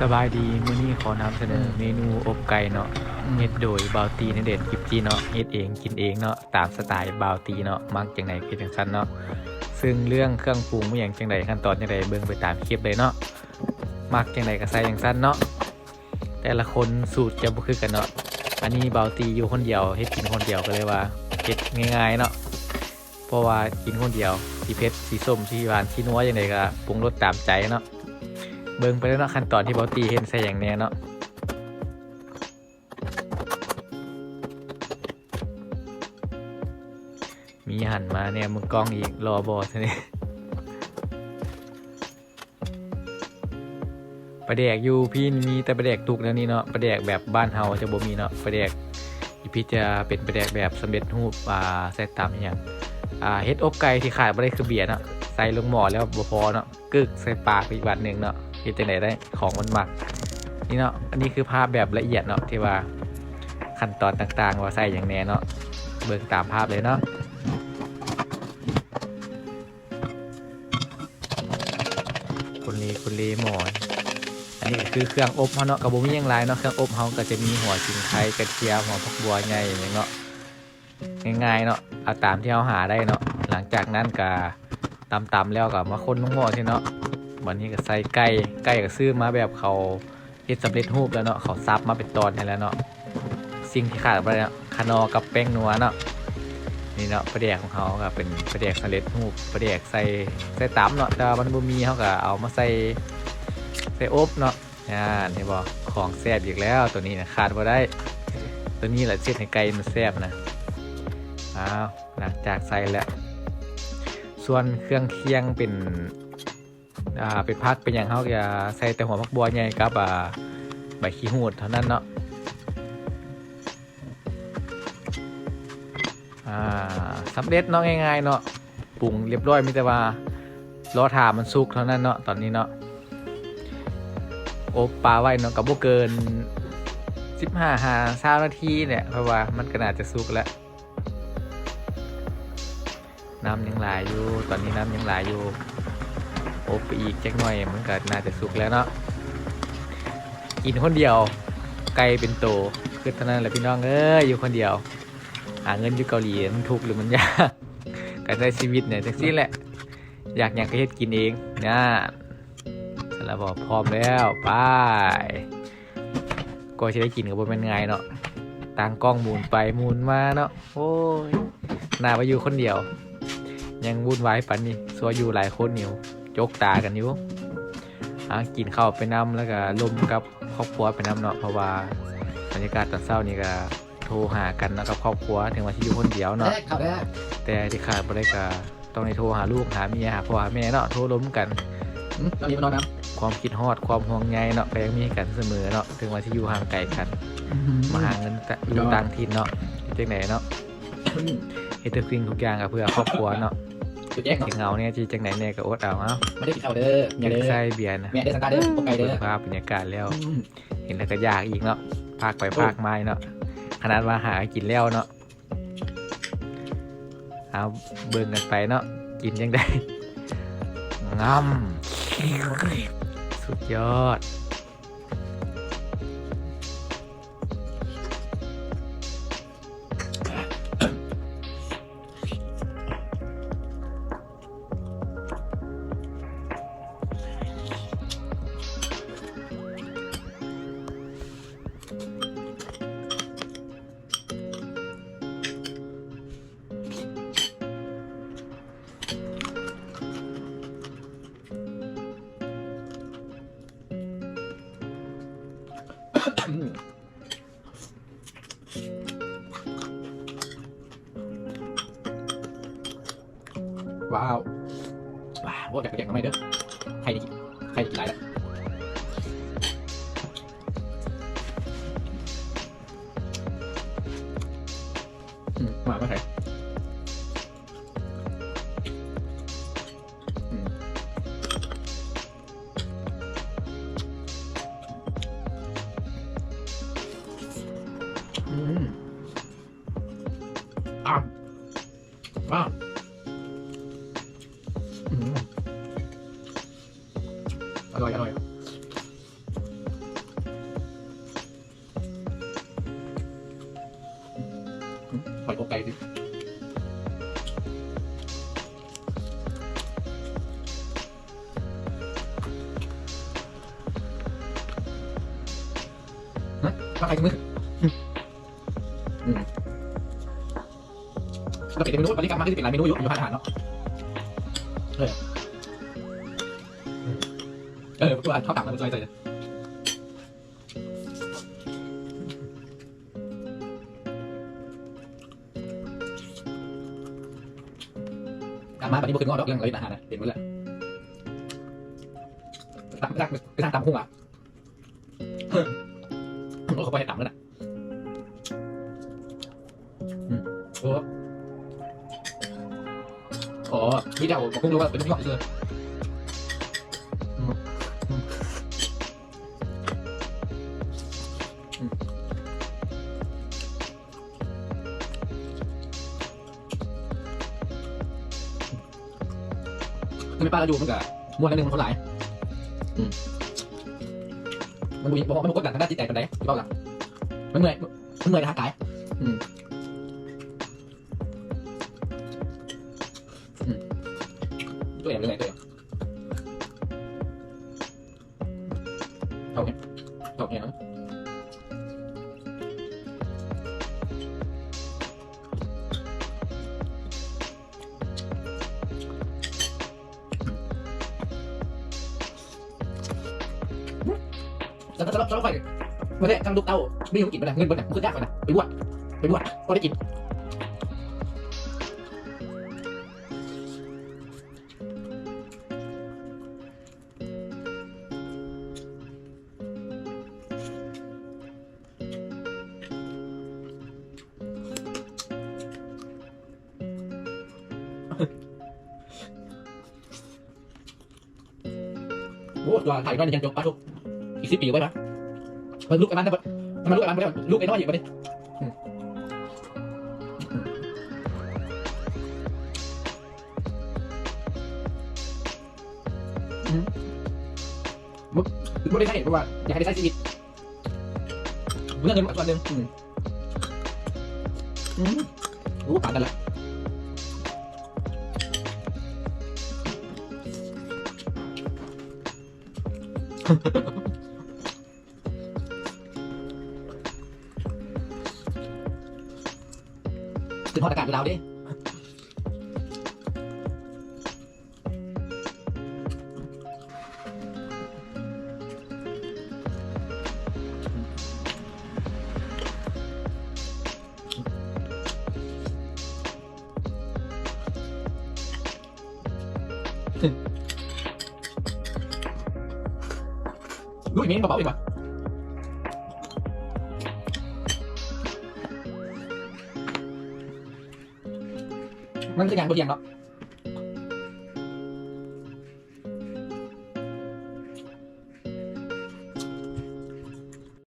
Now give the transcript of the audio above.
สบายดีมื้อนี้ขอนำเสนอเมนูอบไก่เนาะเฮ็ดโดยบาวตีนเด็ดกิบจีเนาะเฮ็ดเองกินเองเนาะตามสไตล์บาวตีเนาะมักจังไดคือจังซั่นเนาะซึ่งเรื่องเครื่องปรุงบ่หยังจังไดขั้นตอนจังไดเบิ่งไปตามคลิปเลยเนาะมักจังไดก็ใส่จังซั่นเนาะแต่ละคนสูตรจะบ่คือกันเนาะอันนี้บาวตีอยู่คนเดียวเฮ็ดกินคนเดียวก็เลยว่าเฮ็ดง่ายๆเนาะเพราะว่ากินคนเดียวสีเผ็ดสีส้มสีหวานสีนัวจังไดก็ปรุงรสตามใจเนาะ เบิ่งไปแล้วเนาะขั้นตอนที่บอตีเห็นใส่อย่างแน่เนาะมีหันมาเนี่ยมึงกล้องอีกรอบอซะนี่ประเดกอยู่พี่มีแต่ประเดกตุกแล้วนี่เนาะประเดกแบบบ้านเฮาจะบ่มีเนาะประเดกอีพี่จะเป็นประเดกแบบสำเร็จรูปอ่าใส่ตามอย่างอ่าเฮ็ดอบไก่ที่ขาดบ่ได้คือเบียร์เนาะใส่ลงหม้อแล้วบ่พอเนาะกึกใส่ปากอีกบาทหนึ่งเนาะ เฮ็ดจังไดได้ของมันหมักนี่เนาะอันนี้คือภาพแบบละเอียดเนาะที่ว่าขั้นตอนต่างๆ ว่าใส่อย่างแน่เนาะเบิ่งตามภาพเลยเนาะคุณลีคุณลีหมอนอันนี้คือเครื่องอบเฮาเนาะกับบ่มีหยังหลายเนาะเครื่องอบเฮาก็จะมีหัวชิงไข่กระเทียมหัวผักบัวใหญ่อย่างเงี้ยเนาะง่ายๆเนาะเอาตามที่เราหาได้เนาะหลังจากนั้นก็ตำๆแล้วก็มาคนลงหม้อที่เนาะ วันนี้ก็ใส่ไก่ไก่ก็ซื้อมาแบบเขาเฮ็ดสำเร็จรูปแล้วเนาะเขาซับมาเป็นตอนให้แล้วเนาะสิ่งที่ขาดไปเนาะคานอกับแป้งนัวเนาะนี่เนาะประเดกของเขาก็เป็นประเดกสำเร็จรูปประเดกใส่ใส่ตำเนาะแต่วันบ่มีเขาก็เอามาใส่ใส่อบเนาะอ่านี่บอกของแซ่บอีกแล้วตัวนี้นะขาดบ่ได้ตัวนี้แหละเส้นให้ไก่มันแซ่บนะอ้าวหลังจากใส่แล้ว ส่วนเครื่องเคียงเป็น อ่าเป็นพักเป็นอย่างเขาจะใส่แต่หัวผักบัวใหญ่กับอ่าใบขี้หูดเท่านั้นเนาะอ่าสำเร็จเนาะง่ายๆเนาะปรุงเรียบร้อยมีแต่ว่ารอถามันสุกเท่านั้นเนาะตอนนี้เนาะอบปลาไว้เนาะกับโบเกินสิบห้าหาสามนาทีเนี่ยเพราะว่ามันก็น่าจะสุกแล้วน้ำยังไหลายอยู่ตอนนี้น้ำยังไหลายอยู่ อบไปอีกจักหน่อยมันก็น่าจะสุกแล้วเนาะกินคนเดียวไกลเป็นโตคือเท่านั้นแหละพี่น้องเอ้ยอยู่คนเดียว หาเงินอยู่เกาหลีมันทุกหรือมันยากการใช้ชีวิตเนี่ยจังซี่แหละ อยากอยากก็เฮ็ดกินเองนะเสร็จแล้วบอกพร้อมแล้วไปก็จะได้กินกับบนเป็นไงเนาะต่างกล้องหมุนไปหมุนมาเนาะโอ้ยน่าไปอยู่คนเดียว ยังวุ่นวายปันนี่สัวอยู่หลายคนอยู่ จกตากันอยู่อะกินข้าวไปน้ำแล้วก็ลมกับครอบครัวไปน้ำเนาะเพราะว่าบรรยากาศตอนเช้านี่ก็โทรหากันเนาะกับครอบครัวถึงว่าที่อยู่คนเดียวเนาะแรกขับแรกแต่ที่ขาดบ่ได้ก็ต้องในโทรหาลูกหาเมียหาพ่อหาแม่เนาะโทรล้มกันตอนนี้มานอนน้ความคิดฮอดความห่วงใยเนาะก็ยังมีให้กันเสมอเนาะถึงว่าที่อยู่ห่างไกลกันำมาหาเงินแต่อยู่ต่างถิ่นเนาะจังไหนเนาะเฮ็ดทุกสิ่งทุกอย่างก็เพื่อครอบครัวเนาะ จุดแยกเนาะสิเหงาเนี่ยที่จังไหนเนี่ยก็อดเอาเอ้าไม่ได้กินข้าวเด้อออย่าากเด้อใส่เบียร์นะแม่ได้สังกัดเด้อพวกไก่เด้อภาพบรรยากาศแล้ว เห็นแล้วก็อยากอีกเนาะภาคไปภาคมาเนาะขนาดว่าหากินแล้วเนาะเอาเบิ่งกันไปเนาะกินยังได้งำสุดยอด ว้าว ว้าวว่าจะไปแยกทำไมเด้อ ใครจะกินใครจะกินหลายแล้วอืมมาไม่ใช่ Wow. Mm. Ờ rồi, ờ rồi. Hỏi cốc cay đi. Hả? Các. Ừ. ừ. เราเป็นเมนูวันนี้กลับมาก็จะเป็นหลายเมนูอยู่อยู่ร้านอาหารเนาะเอออืมเออตัวข้าวตับมันจะใจเลยกลับมาแบบนี้บุกขึ้นงอดอกเรื่องอะไรอาหารนะเห็นหมดเลยตักตักไปทางตำพุ่งอะเขาไปให้ต่ำแล้วนะ โอ้พี่เดาผมคงรู้ว่าเป็นยี่ห้อเชื่ออืมอืมอืมทำไมป้าเราดูมันกับม้วนแล้วนึงมันเท่าไหร่อืมมันมีบอกว่ามันกดดันทางด้านจิตใจกันไหนที่เบ้าหลังมันเหนื่อยมันเหนื่อยทางกายอืม ตัวเองเหนื่อยตัวเองเท่านี้เท่านี้นะแล้วก็จะรับจะรับไปเมาเนี่ยจังลูกเต้าไม่รู้กินไปไหนเงินเบิดนะมันคือยากไปนะไปบวชไปบวชก็ได้กิน โอ้ตัวถ่ายน้อยนี่ยังจบป้าทุกอีกสิบปีไว้ไหมมันลูกไอ้มันนะมันลูกไอ้มันไม่ได้ลูกไอ้น้อยอยู่มาดิอืมอืมมึงไม่ได้ให้เพราะว่าอยากให้ได้ใช้ชีวิตเรื่องเงินส่วนหนึ่งอืมอืมรู้ป่านกันละถึงพอดอากาศอยู่แล้ว ดิดูอีกนิด เบาๆดีกว่ามันคือ